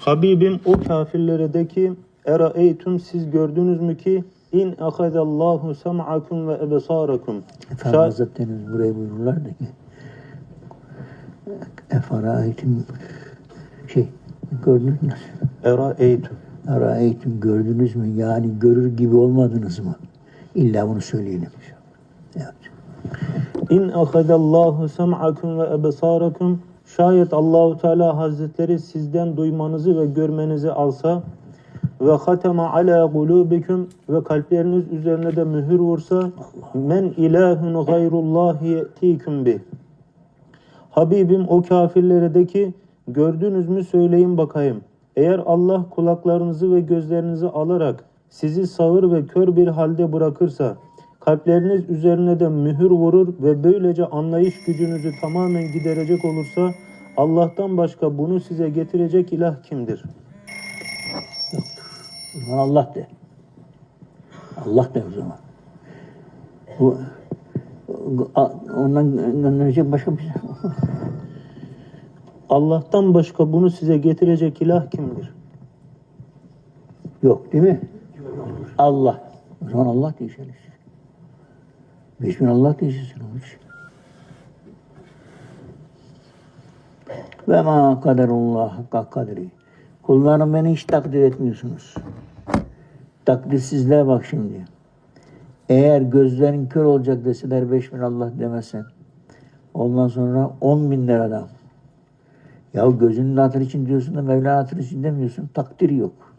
Habibim o kafirlere de ki Eraeytum siz gördünüz mü ki in ahadallahu sem'akum ve ebsarakum. Efendi Şa- Hazretleri'nin buraya buyururlar da ki Efara eğitim şey gördünüz mü? Eraeytum. Ara eğitim gördünüz mü? Yani görür gibi olmadınız mı? İlla bunu söyleyelim. Evet. İn ahadallahu sem'akum ve ebsarakum. Şayet Allahu Teala Hazretleri sizden duymanızı ve görmenizi alsa ve hatema ala kulubikum ve kalpleriniz üzerine de mühür vursa men ilahun gayrullahi yetikum bi. Habibim o kafirlere de ki gördünüz mü söyleyin bakayım. Eğer Allah kulaklarınızı ve gözlerinizi alarak sizi sağır ve kör bir halde bırakırsa kalpleriniz üzerine de mühür vurur ve böylece anlayış gücünüzü tamamen giderecek olursa Allah'tan başka bunu size getirecek ilah kimdir? Zaman Allah de. Allah de o zaman. Bu ondan gönderecek başka bir şey. Allah'tan başka bunu size getirecek ilah kimdir? Yok değil mi? Allah. O zaman Allah diyeceksiniz. Bismillah diyeceksin onun. Ve ma kaderullah hakka kadri. Kullarım beni hiç takdir etmiyorsunuz. Takdirsizliğe bak şimdi. Eğer gözlerin kör olacak deseler beş bin Allah demesen. Ondan sonra on bin liradan. Ya gözünün hatırı için diyorsun da Mevla hatırı için demiyorsun. Takdir yok.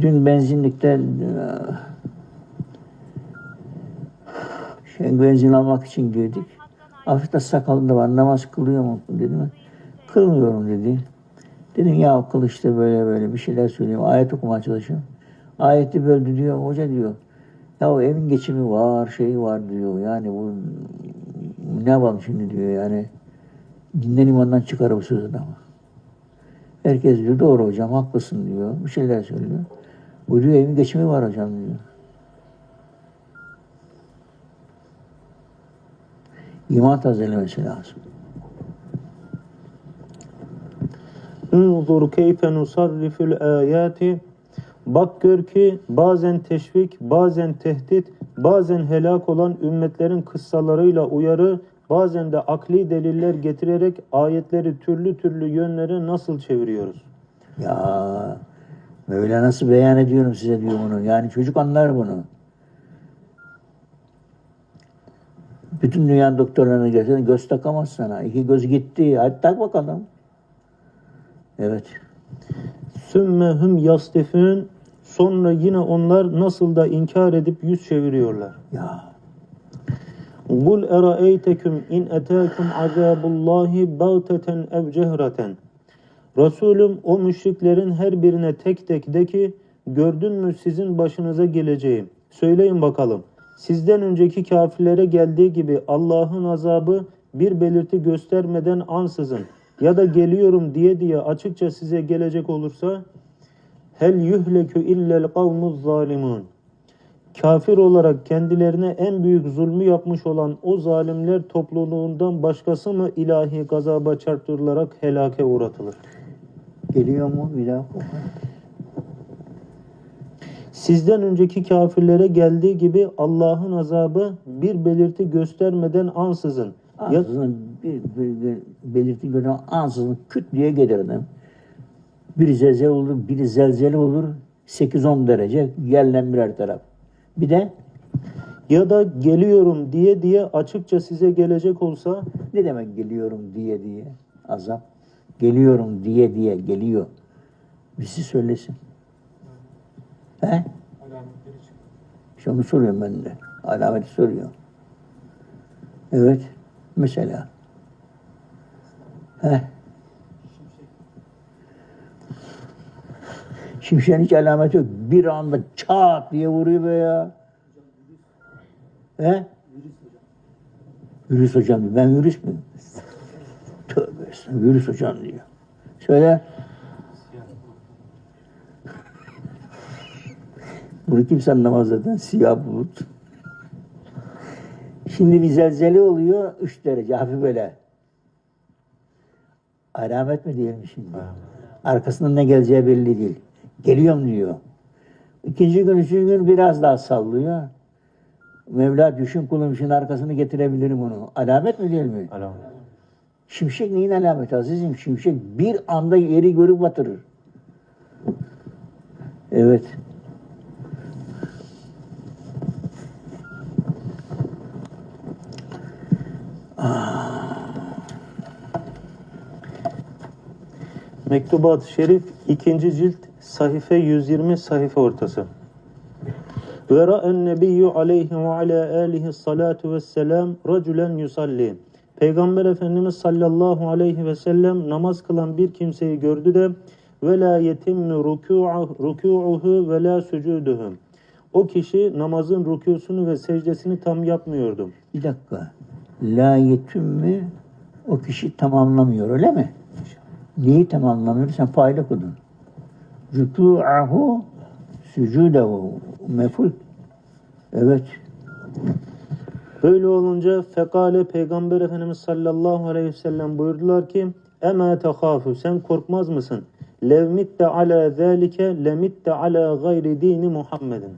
Dün benzinlikte eee, şey, benzin almak için girdik. Hafif de sakallı da var. Namaz kılıyor mu? Dedim. Kılmıyorum dedi. Dedim ya kıl işte böyle böyle bir şeyler söyleyeyim. Ayet okumaya çalışıyorum. Ayeti böldü diyor. Hoca diyor. Ya evin geçimi var, şeyi var diyor. Yani bu ne yapalım şimdi diyor yani. Dinden imandan çıkar bu söz adamı. Herkes diyor doğru hocam haklısın diyor. Bir şeyler söylüyor. Bu diyor evin geçimi var hocam diyor. İman tazelemesi lazım. Unzur keyfe nusarriful ayati Bak gör ki bazen teşvik, bazen tehdit, bazen helak olan ümmetlerin kıssalarıyla uyarı, bazen de akli deliller getirerek ayetleri türlü türlü yönlere nasıl çeviriyoruz? Ya Mevla nasıl beyan ediyorum size diyor bunu. Yani çocuk anlar bunu. Bütün dünya doktorlarına gelsen göz takamaz sana. İki göz gitti. Hadi tak bakalım. Evet. Sümmehum yastifün Sonra yine onlar nasıl da inkar edip yüz çeviriyorlar. Ya Kul eraeyteküm in etâkum azâbullâhi bağteten ev cehreten. Resulüm o müşriklerin her birine tek tek de ki gördün mü sizin başınıza geleceğim. Söyleyin bakalım. Sizden önceki kafirlere geldiği gibi Allah'ın azabı bir belirti göstermeden ansızın ya da geliyorum diye diye açıkça size gelecek olursa hel yuhleku illel kavmuz zalimun. Kafir olarak kendilerine en büyük zulmü yapmış olan o zalimler topluluğundan başkası mı ilahi gazaba çarptırılarak helake uğratılır? Geliyor mu bir daha? oku. Sizden önceki kafirlere geldiği gibi Allah'ın azabı bir belirti göstermeden ansızın Ansızın bir, bir, bir belirti gören ansızın küt diye gelir adam. Biri zelzele olur, biri zelzele olur. 8-10 derece yerlen birer taraf. Bir de ya da geliyorum diye diye açıkça size gelecek olsa ne demek geliyorum diye diye azap. Geliyorum diye diye geliyor. Birisi söylesin. He? İşte onu soruyorum ben de. Alameti soruyor. Evet. Mesela. He? Şimşek'in hiç alameti yok. Bir anda çat diye vuruyor be ya. He? Virüs hocam. Ben virüs müyüm? Estağfurullah. Virüs hocam diyor. Söyle. Bunu kimse anlamaz zaten. Siyah bulut. Şimdi bir zelzele oluyor. Üç derece. Hafif böyle. Alamet mi mi şimdi? Arkasından ne geleceği belli değil. Geliyorum diyor. İkinci gün, üçüncü gün biraz daha sallıyor. Mevla düşün kulum şimdi arkasını getirebilirim onu. Alamet mi değil mi? Alamet. Şimşek neyin alameti azizim? Şimşek bir anda yeri görüp batırır. Evet. Mektubat-ı Şerif 2. cilt sahife 120 sayfa ortası. Ve ra'en nebiyyü aleyhi ve ala alihi salatu vesselam raculen yusalli. Peygamber Efendimiz sallallahu aleyhi ve sellem namaz kılan bir kimseyi gördü de ve la yetimmu rükû'uhu ve. O kişi namazın rükûsunu ve secdesini tam yapmıyordu. Bir dakika. La yetümmü o kişi tamamlamıyor öyle mi? Neyi tamamlamıyor? Sen faile okudun. Rükû'ahu sücûdehu meful. Evet. Böyle olunca fekale Peygamber Efendimiz sallallahu aleyhi ve sellem buyurdular ki Ema tehafu sen korkmaz mısın? Lev mitte ala zâlike lemitte ala gayri dini Muhammedin.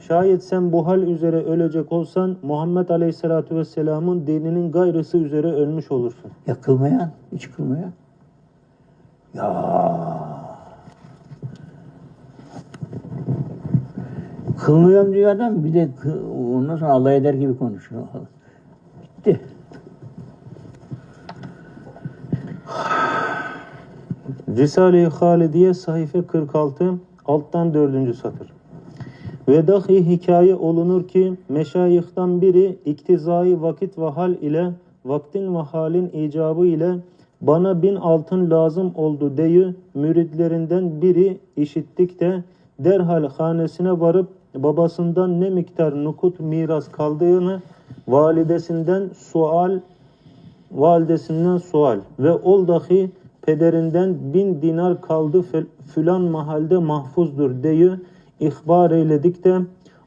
Şayet sen bu hal üzere ölecek olsan Muhammed aleyhissalatu vesselamın dininin gayrısı üzere ölmüş olursun. Ya kılmayan, hiç kılmayan. Ya. Kılmıyorum diyor adam bir de ondan sonra alay eder gibi konuşuyor. Bitti. Risale-i Halidiye sayfa 46 alttan 4. satır. Ve dahi hikaye olunur ki meşayihtan biri iktizai vakit ve hal ile vaktin ve halin icabı ile bana bin altın lazım oldu deyü müridlerinden biri işittik de derhal hanesine varıp babasından ne miktar nukut miras kaldığını validesinden sual validesinden sual. Ve ol dahi pederinden bin dinar kaldı filan mahalde mahfuzdur deyü ihbar eyledik de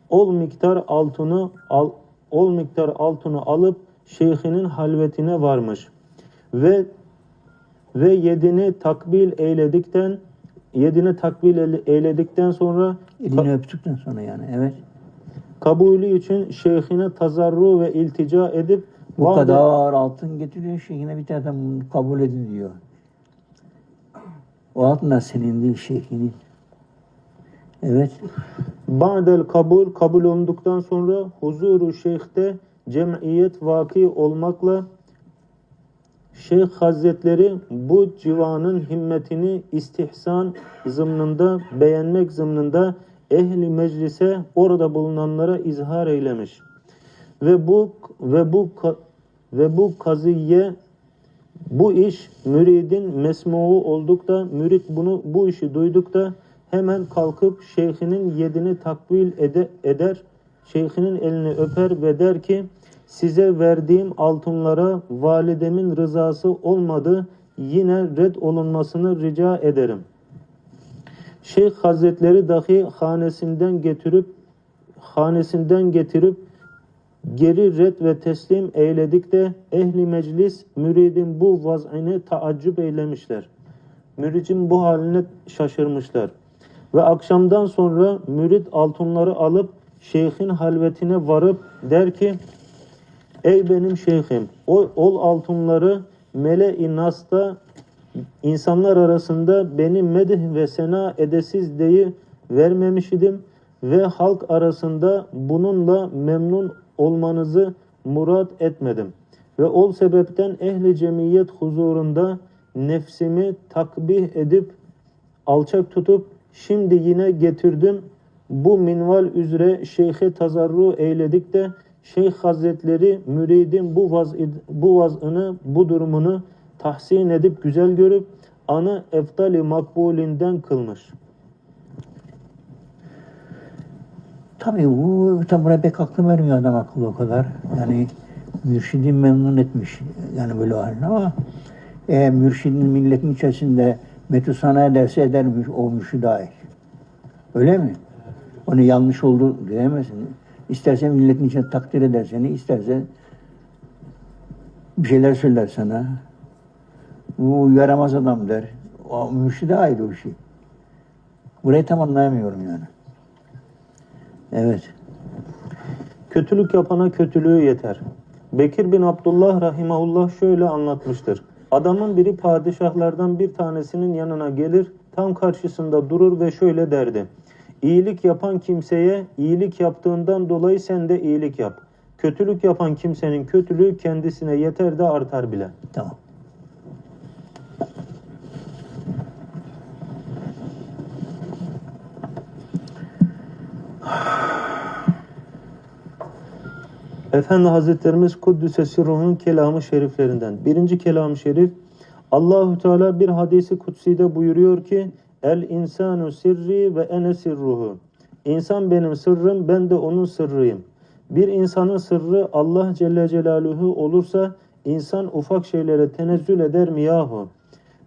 ol miktar altını al, ol miktar altını alıp şeyhinin halvetine varmış. Ve ve yedini takbil eyledikten yedini takbil eyle- eyledikten sonra Elini öptükten sonra yani evet. kabulü için şeyhine tazarru ve iltica edip Bu "Vahde- kadar altın getiriyor şeyhine bir bunu kabul edin diyor. O altın da senin değil şeyhinin. Evet. Ba'del kabul kabul olunduktan sonra huzuru şeyhte cemiyet vaki olmakla Şeyh Hazretleri bu civanın himmetini istihsan zımnında beğenmek zımnında ehli meclise orada bulunanlara izhar eylemiş. Ve bu ve bu ve bu kaziye bu iş müridin mesmuu olduk da mürit bunu bu işi duyduk da hemen kalkıp şeyhinin yedini takbil ede- eder. Şeyhinin elini öper ve der ki size verdiğim altınlara validemin rızası olmadı yine red olunmasını rica ederim. Şeyh Hazretleri dahi hanesinden getirip hanesinden getirip geri red ve teslim eyledik de ehli meclis müridin bu vaz'ını taaccüp eylemişler. Müridin bu haline şaşırmışlar. Ve akşamdan sonra mürid altınları alıp şeyhin halvetine varıp der ki Ey benim şeyhim o ol altınları mele-i nasta insanlar arasında beni medih ve sena edesiz deyi vermemiş idim ve halk arasında bununla memnun olmanızı murat etmedim. Ve ol sebepten ehli cemiyet huzurunda nefsimi takbih edip alçak tutup şimdi yine getirdim. Bu minval üzere şeyhe tazarru eyledik de Şeyh Hazretleri müridin bu vaz bu vazını bu durumunu tahsin edip güzel görüp anı eftali makbulinden kılmış. Tabii bu tam buraya pek aklı vermiyor adam akıllı o kadar. Yani mürşidin memnun etmiş yani böyle haline ama eğer mürşidin milletin içerisinde metusana ederse edermiş o mürşid ait. Öyle mi? Onu yanlış oldu diyemezsin. İsterse milletin içinde takdir eder seni, isterse bir şeyler söyler sana. Bu yaramaz adam der. O mürşide ait o şey. Burayı tam anlayamıyorum yani. Evet. Kötülük yapana kötülüğü yeter. Bekir bin Abdullah rahimahullah şöyle anlatmıştır. Adamın biri padişahlardan bir tanesinin yanına gelir, tam karşısında durur ve şöyle derdi. İyilik yapan kimseye iyilik yaptığından dolayı sen de iyilik yap. Kötülük yapan kimsenin kötülüğü kendisine yeter de artar bile. Tamam. Efendi Hazretlerimiz Kuddüs'e sirruhun kelamı şeriflerinden. Birinci kelam-ı şerif Allahu Teala bir hadisi kutsi'de buyuruyor ki El insanu sirri ve ene sirruhu. İnsan benim sırrım, ben de onun sırrıyım. Bir insanın sırrı Allah Celle Celaluhu olursa insan ufak şeylere tenezzül eder mi yahu?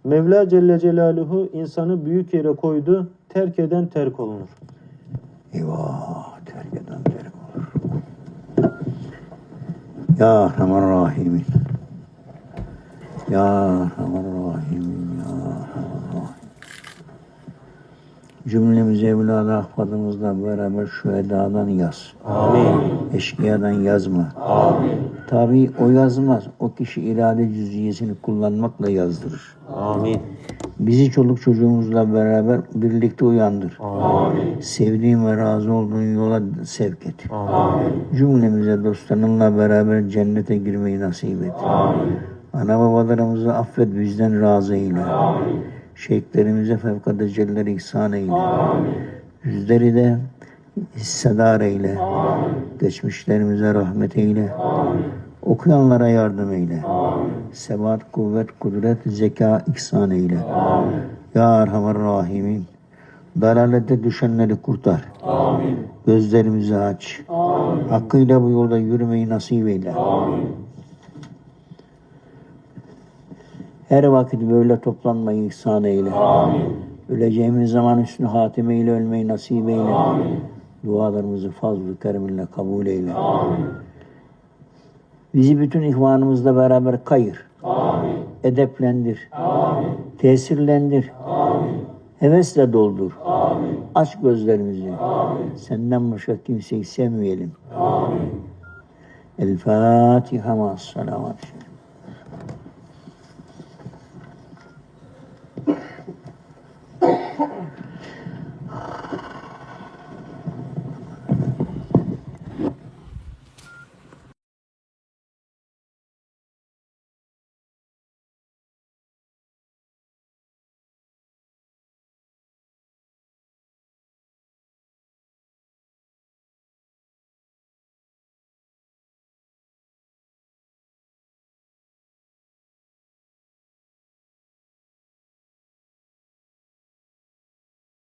Mevla Celle Celaluhu insanı büyük yere koydu, terk eden terk olunur. Eyvah terk eden terk olur. Ya Rahman Rahimin. Ya Rahman Rahimin. Ya Rahman Rahim. Cümlemizi evladı ahfadımızla beraber şu edadan yaz. Amin. Eşkıyadan yazma. Tabi o yazmaz. O kişi irade cüziyesini kullanmakla yazdırır. Amin. Bizi çoluk çocuğumuzla beraber birlikte uyandır. Sevdiğin ve razı olduğun yola sevk et. Cümlemize dostlarınla beraber cennete girmeyi nasip et. Ana babalarımızı affet bizden razı eyle. Şeyhlerimize fevkalade celler ihsan eyle. Yüzleri de hissedar eyle. Geçmişlerimize rahmet eyle. Okuyanlara yardım eyle. Sebat, kuvvet, kudret, zeka ihsan eyle. Ya Erhamer Rahimin. Dalalete düşenleri kurtar. Gözlerimizi aç. Hakkıyla bu yolda yürümeyi nasip eyle. Her vakit böyle toplanmayı ihsan eyle. Öleceğimiz zaman üstüne hatime ile ölmeyi nasip eyle. Dualarımızı fazl-ı keriminle kabul eyle. Bizi bütün ihvanımızla beraber kayır. Edeplendir. Tesirlendir. Hevesle doldur. Aç gözlerimizi. Senden başka kimseyi sevmeyelim. El Fatiha ma'as salavat.